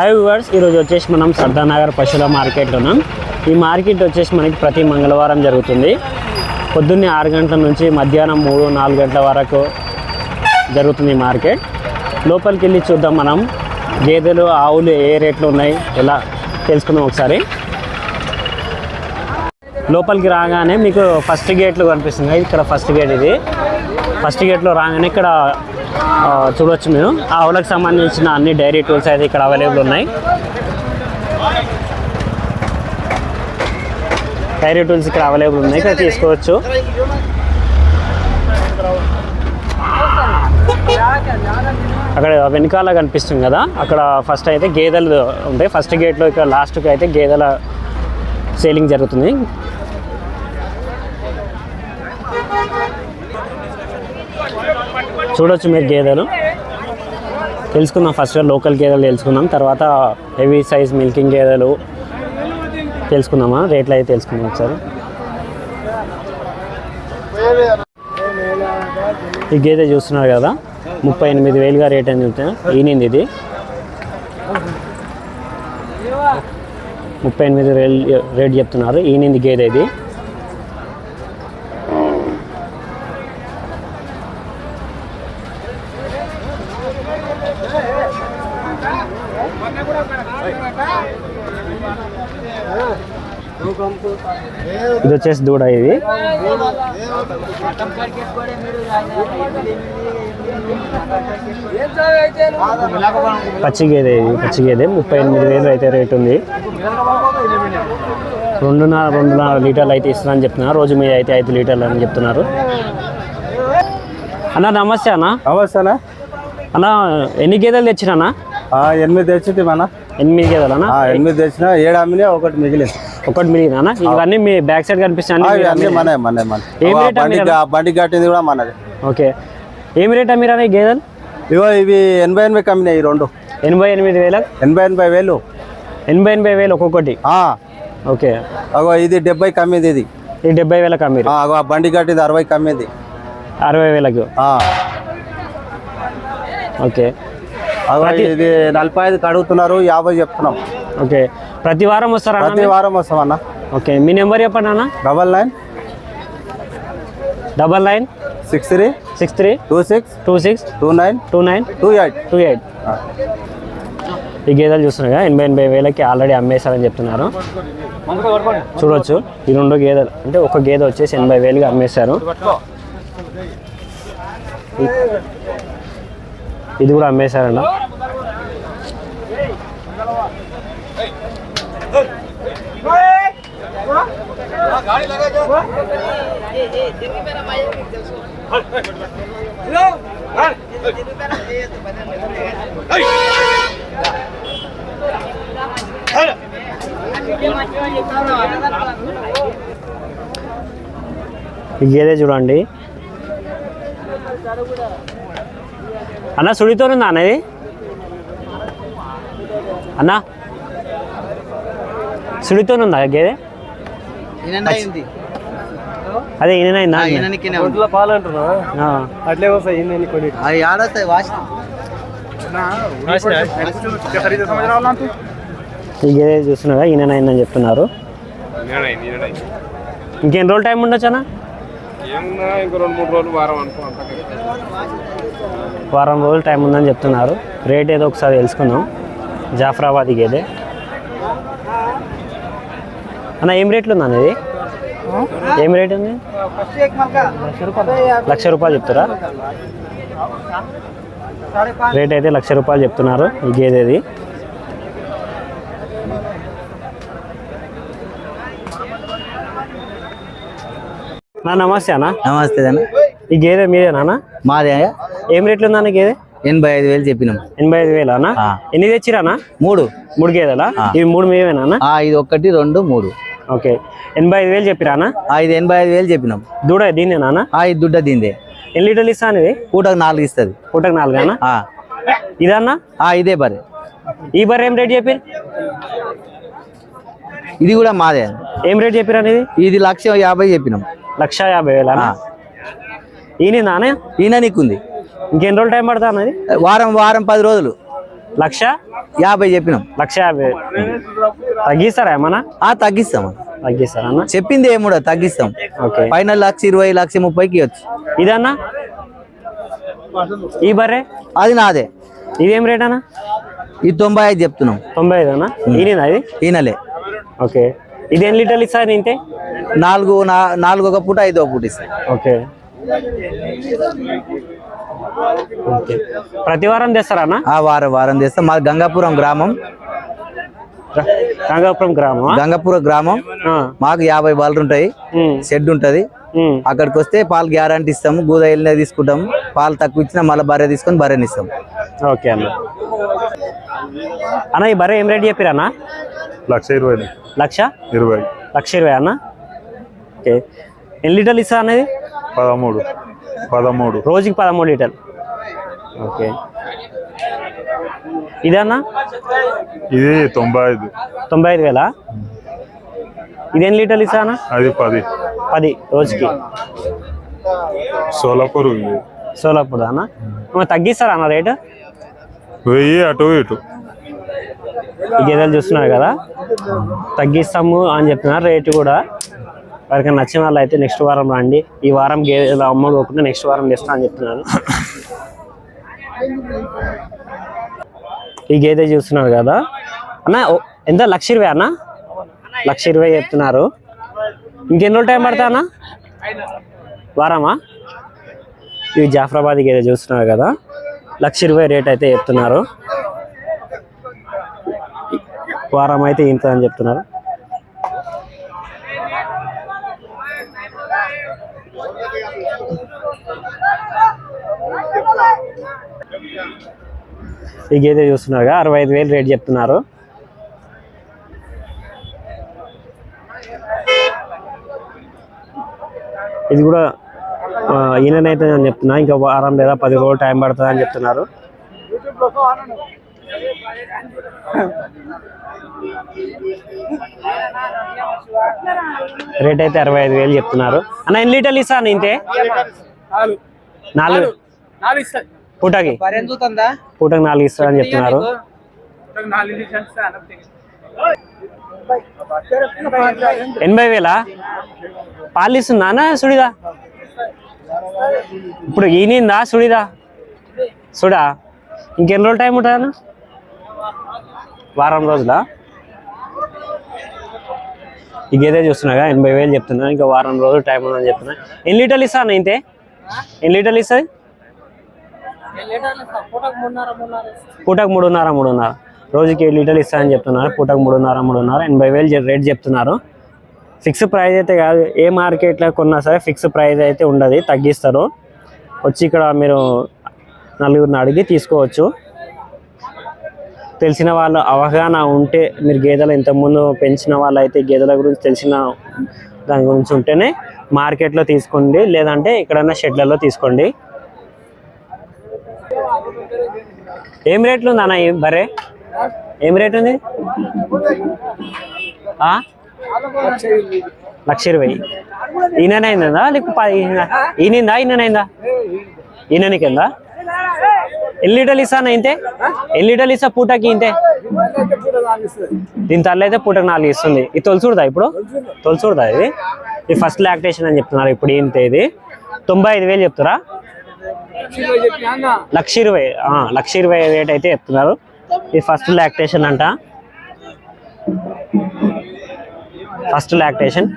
Hi viewers ఈరోజు వచ్చేసి మనం సర్దానగర్ పశువుల మార్కెట్లో ఉన్నాం ఈ మార్కెట్ వచ్చేసి మనకి ప్రతి మంగళవారం జరుగుతుంది. పొద్దున్నే ఆరు గంటల నుంచి మధ్యాహ్నం మూడు నాలుగు గంటల వరకు జరుగుతుంది ఈ మార్కెట్. లోపలికి వెళ్ళి చూద్దాం మనం. గేదెలు ఆవులు ఏ రేట్లు ఉన్నాయి ఎలా తెలుసుకుందాం ఒకసారి. లోపలికి రాగానే మీకు ఫస్ట్ గేట్లు కనిపిస్తుంది. ఇక్కడ ఫస్ట్ గేట్ ఇది. ఫస్ట్ గేట్లో రాగానే ఇక్కడ చూడవచ్చు మీరు. ఆవులకు సంబంధించిన అన్ని డైరీ టూల్స్ అయితే ఇక్కడ అవైలబుల్ ఉన్నాయి. డైరీ టూల్స్ ఇక్కడ అవైలబుల్ ఉన్నాయి. ఇక్కడ తీసుకోవచ్చు. అక్కడ వెనకాల కనిపిస్తుంది కదా. అక్కడ ఫస్ట్ అయితే గేదెలు ఉంటాయి ఫస్ట్ గేట్లో ఇక్కడ లాస్ట్కి అయితే గేదెల సేలింగ్ జరుగుతుంది. చూడొచ్చు మీరు గేదెలు. తెలుసుకుందాం ఫస్ట్ లోకల్ గేదెలు తెలుసుకుందాం తర్వాత హెవీ సైజ్ మిల్కింగ్ గేదెలు తెలుసుకుందామా? రేట్లు అయితే తెలుసుకుందాం ఒకసారి. ఈ గేదె చూస్తున్నారు కదా ముప్పై ఎనిమిది వేలుగా రేట్ అని చెప్తున్నా ఈనింది ఇది. ముప్పై ఎనిమిది వేలు రేట్ చెప్తున్నారు ఈనింది గేదె ఇది. ఇది వచ్చేసి దూడ ఇది. పచ్చి గేదె ఇది పచ్చి గేదె ముప్పై ఎనిమిది వేలు అయితే రేట్ ఉంది. రెండున్నర రెండున్నర లీటర్లు అయితే ఇస్తున్నారని చెప్తున్నారు. రోజు మీద అయితే ఐదు లీటర్లు అని చెప్తున్నారు. అన్న నమస్తే అన్న. నమస్తేనా అన్న. ఎన్ని గేదెలు తెచ్చినా ఎనిమిది తెచ్చింది మన? ఎనిమిది ఆ, ఎనిమిది తెచ్చిన ఏడు అమ్మినా ఒకటి మిగిలింది. ఒకటి మిగిలిన ఇవన్నీ మీ బ్యాక్ సైడ్ అన్ని అన్నీ మన మన బండి కట్టింది కూడా మనది. ఓకే. ఏమి రేట్ అమ్మిరా గేదెలు? ఇవో ఇవి ఎనభై ఎనభై కమ్మినాయి ఈ రెండు. ఎనభై ఎనిమిది వేలకు ఎనభై ఎనభై వేలు. ఎనభై ఎనభై వేలు ఒక్కొక్కటి? ఓకే. అగో ఇది డెబ్బై కమ్మింది ఇది. ఈ డెబ్బై వేలకు అమ్మిరు. ఆ, అగో ఆ బండి కట్టింది అరవై కమ్మింది అరవై వేలకు. ఓకే. ఇది నలభై ఐదు కడుగుతున్నారు యాభై చెప్తున్నాం. ఓకే. ప్రతి వారం వస్తారా అన్న ప్రతి? వారం వస్తాం అన్న. ఓకే. మీ నెంబర్ చెప్పండి అన్న. Double nine double nine six three six three two six two six two nine two nine two eight. Two eight. ఈ గేదెలు చూస్తున్నారు కదా ఎనభై ఎనభై వేలకి ఆల్రెడీ అమ్మేశారని చెప్తున్నారు. చూడొచ్చు. ఈ రెండు గేదెలు అంటే ఒక గేదె వచ్చేసి ఎనభై వేలుగా అమ్మేశారు. ఇది కూడా అమ్మేశారండి ఈ గేదే చూడండి. అన్న సుడితో ఉందా అన్నది అన్న? సుడితో ఉందా గేదె? అదే ఈయనైందా పాలు అంటున్నా అట్లే వస్తాయి ఈ గేదె చూస్తున్నారా ఈయనైందని చెప్తున్నారు. ఇంకెన్ని రోజులు టైం ఉండొచ్చు అన్న? వారం రోజులు టైం ఉందని చెప్తున్నారు. రేట్ ఏదో ఒకసారి తెలుసుకుందాం. జాఫరాబాద్ గేదె అన్న ఏం రేట్లు ఉంది ఇది? ఏం రేట్ ఉంది? లక్ష రూపాయలు చెప్తారా? రేట్ అయితే లక్ష రూపాయలు చెప్తున్నారు. ఈ గేదేది. నా నమస్తే అన్న. నమస్తే అన్న. ఈ గేదె మీదేనా అన్న? మాదే ఏం రేట్లు ఉంది అన్న గేదె? ఎనభై ఐదు వేలు చెప్పినాం. ఎనభై ఐదు వేలు అన్న. ఎన్ని తెచ్చిరా అన్న? మూడు. మూడు గేదెలా. ఇవి మూడు ఆ ఇది ఒకటి రెండు మూడు. ఓకే. ఎనభై ఐదు వేలు చెప్పిరా అన్న? ఆ ఇది ఎనభై ఐదు వేలు చెప్పినాం. దూడ ఆ ఇది దుడ్డ దీందే ఎన్ని లీటర్లు ఇస్తా ఇది? పూటకు నాలుగు ఇస్తుంది. పూటకు నాలుగు అన్న? ఆ. ఇదన్నా ఆ ఇదే బరే ఈ బర్ ఏం రేట్ చెప్పారు ఇది కూడా మాదే ఏం రేట్ చెప్పారు అనేది ఇది లక్ష యాభై చెప్పినాం. లక్ష యాభై వేలు. ఈయన అన్న ఈయన నీకుంది. ఇంకెన్ని రోజులు టైం పడుతుంది అన్నది? వారం వారం పది రోజులు. లక్ష? యాభై చెప్పినాం. లక్ష యాభై. తగ్గిస్తారా ఏమన్నా? ఆ తగ్గిస్తాం. తగ్గిస్తారా అన్న? చెప్పింది ఏముడో తగ్గిస్తాం. ఓకే. ఫైనల్ లక్ష ఇరవై లక్ష ముప్పైకి ఇవ్వచ్చు. ఇదన్నా? ఈ బర్రె? అది నాదే. ఇదేం రేట్ అన్న ఈ తొంభై ఐదు చెప్తున్నాం. తొంభై ఐదు అన్న? ఇది? ఈయనలే. ఓకే. ఇది ఎన్ని లీటర్లు ఇస్తారు ఇంతే నాలుగు నాలుగు ఒక పూట ఐదు ఒక పూట ఇస్తాం ఓకే. ప్రతి వారం తెస్తారా ఆ వారం వారం చేస్తాం మాది గంగాపురం గ్రామం. రంగాపురం గ్రామం గంగాపురం గ్రామం. మాకు యాభై బాలు ఉంటాయి. షెడ్ ఉంటది. అక్కడికి వస్తే పాలు గ్యారంటీ ఇస్తాము గూద వెళ్ళిన తీసుకుంటాము పాలు తక్కువ ఇచ్చినా మళ్ళీ బర్రె తీసుకొని బర్రెని ఇస్తాం. ఓకే అన్న. అన్న ఈ బర్రె ఏం రేట్ చెప్పారు లక్ష ఇరవై లక్ష? ఇరవై లక్ష ఇరవై అన్న? ఓకే. ఎన్ని లీటర్లు ఇస్తా అనేది పదమూడు. పదమూడు. రోజుకి పదమూడు లీటర్లు. ఓకే. ఇదన్నా ఇది తొంభై ఐదు. తొంభై ఐదు వేల? ఇది ఎన్ని లీటర్లు ఇస్తా అన్న? అది పది. పది రోజుకి. సోలాపూర్ సోలాపూర్ అన్న? తగ్గిస్తారా అన్న రేటు? వెయ్యి అటు ఇటు. ఈ గేదెలు చూస్తున్నారు కదా. తగ్గిస్తాము అని చెప్తున్నారు రేటు కూడా వారికి నచ్చిన వాళ్ళు అయితే నెక్స్ట్ వారం రండి. ఈ వారం గేదెలు అమ్మకోకుండా నెక్స్ట్ వారం తెస్తా అని చెప్తున్నారు ఈ గేదె చూస్తున్నారు కదా. అన్న ఎంత? లక్ష ఇరవై అన్న? లక్ష ఇరవై చెప్తున్నారు. ఇంకెన్ని రోజులు టైం పడతా అన్న? వారమా? ఇవి జాఫరాబాద్ గేదె చూస్తున్నారు కదా. లక్ష ఇరవై రేట్ అయితే చెప్తున్నారు. వారం అయితే ఇంత అని చెప్తున్నారు. ఈ గేదె చూస్తున్నారుగా అరవై ఐదు వేలు రేట్ చెప్తున్నారు. ఇది కూడా ఈయననైతే అని చెప్తున్నా ఇంకా వారం లేదా పది రోజులు టైం పడుతుంది అని. చెప్తున్నారు రేట్ అయితే అరవై ఐదు వేలు చెప్తున్నారు. అన్న ఎన్ని లీటర్లు ఇస్తాను ఇంతే? నాలుగు. పూటకి? పూటకి నాలుగు ఇస్తారని చెప్తున్నారు. ఎనభై వేలా? పాలు ఇస్తుందా సుడిదా? ఇప్పుడు ఈనిందా సుడిదా? సుడా? ఇంకెన్ని రోజులు టైం ఉంటుంది వారం రోజులా? ఈ గేదె చూస్తున్నాగా ఎనభై వేలు చెప్తున్నా ఇంకా వారం రోజులు టైం ఉందని చెప్తున్నా. ఎన్ని లీటర్లు ఇస్తా అన్న ఇంతే? ఎన్ని లీటర్లు ఇస్తుంది? పూటకు మూడున్నర మూడున్నర. రోజుకి ఏడు లీటర్లు ఇస్తా అని చెప్తున్నారు పూటకు మూడున్నర మూడున్నర ఎనభై వేలు రేట్ చెప్తున్నారు. ఫిక్స్ ప్రైస్ అయితే కాదు ఏ మార్కెట్లో కొన్నా సరే ఫిక్స్ ప్రైస్ అయితే ఉండదు తగ్గిస్తారు. వచ్చి ఇక్కడ మీరు నలుగురిని అడిగి తీసుకోవచ్చు. తెలిసిన వాళ్ళు అవగాహన ఉంటే మీరు గేదెలు ఇంతకుముందు పెంచిన వాళ్ళు అయితే గేదెల గురించి తెలిసిన దాని గురించి ఉంటేనే మార్కెట్లో తీసుకోండి లేదంటే ఎక్కడైనా షెడ్లలో తీసుకోండి. ఏం రేట్లు ఉంది అన్న బరే ఏం రేట్ ఉంది? లక్ష ఇరవై. ఈయననైందా లేకపోతే ఈయనందా? ఈయనైందా ఈయన కింద ఎన్ని లీటర్లు ఇస్తాను ఇంతే? ఎన్ని లీటర్లు ఇస్తా పూటకి ఇంతే? దీని తల్లి అయితే పూటకి నాలుగు ఇస్తుంది. ఇది తొలసూడదా ఇప్పుడు? తొలసూడదా ఇది? ఇది ఫస్ట్ లాక్టేషన్ అని చెప్తున్నారు ఇప్పుడు ఏంటి ఇది తొంభై ఐదు వేలు చెప్తారా? లక్ష ఇరవై లక్ష ఇరవై రేట్ అయితే చెప్తున్నారు. ఇది ఫస్ట్ లాక్టేషన్ అంట. First lactation.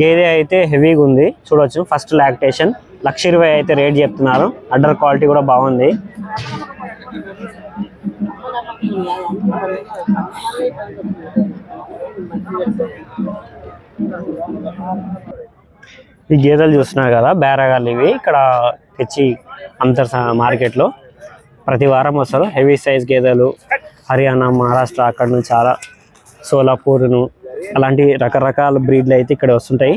గేదె అయితే హెవీగా ఉంది. చూడొచ్చు. First lactation. లక్ష ఇరవై అయితే రేట్ చెప్తున్నారు. అడ్డర్ క్వాలిటీ కూడా బాగుంది. ఈ గేదెలు చూస్తున్నారు కదా బేరగాళ్ళు ఇవి. ఇక్కడ తెచ్చి అమ్ముతారు మార్కెట్లో. ప్రతి వారం వస్తారు. హెవీ సైజ్ గేదెలు హర్యానా మహారాష్ట్ర అక్కడ నుంచి చాలా సోలాపూర్ను అలాంటి రకరకాల బ్రీడ్లు అయితే ఇక్కడ వస్తుంటాయి.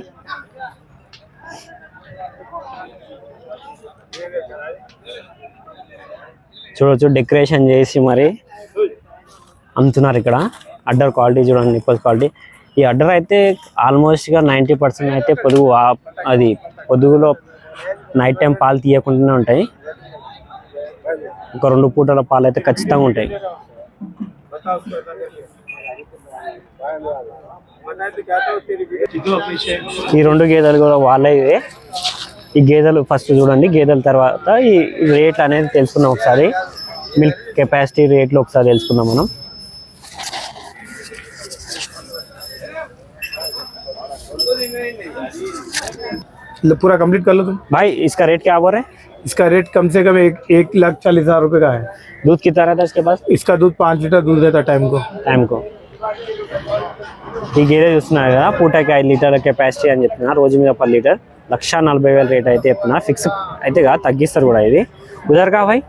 చూడొచ్చు డెకరేషన్ చేసి మరి అమ్ముతున్నారు ఇక్కడ. అడ్డర్ క్వాలిటీ చూడండి నిప్పల్ క్వాలిటీ ఈ అడ్డర్ అయితే ఆల్మోస్ట్గా నైంటీ పర్సెంట్ అయితే పొదుగు ఆ- అది పొదుగులో నైట్ టైం పాలు తీయకుండానే ఉంటాయి. ఒక రెండు పూటల పాలు అయితే ఖచ్చితంగా ఉంటాయి. ఈ రెండు గేదెలు కూడా వాళ్ళే ఇవే. ఈ గేదెలు ఫస్ట్ చూడండి గేదెల తర్వాత ఈ రేట్ అనేది తెలుసుకుందాం ఒకసారి మిల్క్ కెపాసిటీ రేట్లు ఒకసారి తెలుసుకుందాం మనం लो, पूरा कंप्लीट कर लो तुम भाई इसका रेट क्या बोल रहे हैं इसका रेट कम से कम एक एक लाख चालीस हजार रुपये का है दूध कितना रहता है इसके पास इसका दूध पाँच लीटर दूध देता है टाइम को టైంకు ఈ గేదె చూస్తున్నారు కదా పూటకి ఐదు లీటర్ల కెపాసిటీ అని చెప్తున్నారు రోజు మీద పది లీటర్ లక్ష నలభై వేల రేట్ అయితే చెప్తున్నారు ఫిక్స్ అయితే కాదు తగ్గిస్తారు కూడా ఇది ఉదర్ కా భాయ్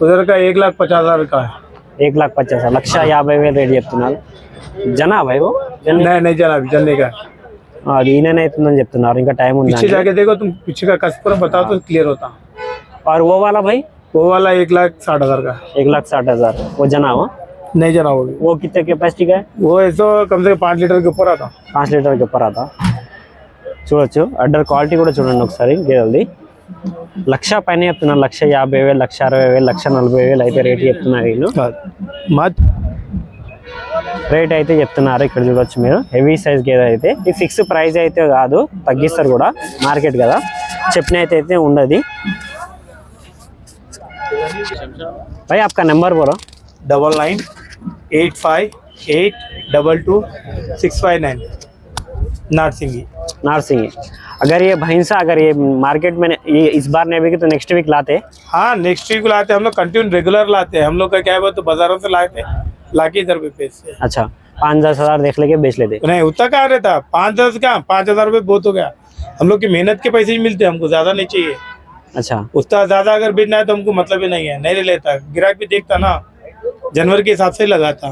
उधर का एक लाख पचास हजार का है ఏక్ లాక్ పచ్చాస్ లక్ష యాభై వేలు రేట్ చెప్తున్నారు జనా భాయ్ ఓ జన नहीं नहीं चला अभी चलने का है। అది ఈయననే అవుతుందని చెప్తున్నారు ఇంకా టైం ఉంది पीछे जाके देखो तुम पीछे का कस पूरा बताओ तो क्लियर होता और वो वाला भाई वो वाला एक लाख साठ हजार का है। एक लाख साठ हजार वो जना हो नहीं जना वो भी वो कितने कैपेसिटी का है वो ऐसा कम से कम पाँच लीटर के ऊपर आता పాంచ్ లీటర్ చెప్పరా చూడొచ్చు అడ్డర్ క్వాలిటీ కూడా చూడండి ఒకసారి గేదెలది లక్ష పైన చెప్తున్నారు లక్ష యాభై వేలు లక్ష అరవై వేలు లక్ష నలభై వేలు అయితే రేట్ చెప్తున్నారు వీళ్ళు मत రేట్ అయితే చెప్తున్నారు ఇక్కడ చూడొచ్చు మీరు హెవీ సైజ్ గేదె అయితే ఈ ఫిక్స్ ప్రైస్ అయితే కాదు తగ్గిస్తారు కూడా మార్కెట్ కదా చెప్పిన అయితే అయితే ఉండదు भाई आपका नंबर बोलो double nine eight five eight double two six five nine नाट सिंगी नारसिंह अगर ये भैंसा अगर ये मार्केट में ये इस बार नहीं बिके तो नेक्स्ट वीक लाते? हाँ नेक्स्ट वीक लाते हम लोग कंटिन्यू रेगुलर लाते हैं। हम लोग का क्या है तो बाजारों से लाते लाके इधर पे बेचते अच्छा पाँच दस हज़ार देख लेके बेच लेते। नहीं उतना कहाँ रहता? पाँच दस क्या पाँच हज़ार रुपये बहुत हो गया। हम लोग की मेहनत के पैसे ही मिलते हैं हमको ज़्यादा नहीं चाहिए। अच्छा। उतना ज़्यादा अगर बेचना है तो हमको मतलब ही नहीं है नहीं लेता। ग्राहक भी देखता ना जनवरी के हिसाब से लगाता।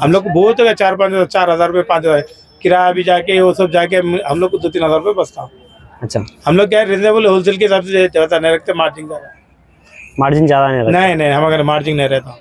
हम लोग को बहुत होगा चार पाँच हज़ार चार हज़ार रुपये पाँच हज़ार। किराया भी जाके वो सब जाके हम लोग को दो तीन हज़ार रुपये बचता। अच्छा। हम लोग क्या रिजनेबल होलसेल के हिसाब से नहीं रखते मार्जिन ज़्यादा। मार्जिन ज़्यादा नहीं नहीं नहीं हमारे मार्जिन नहीं रहता।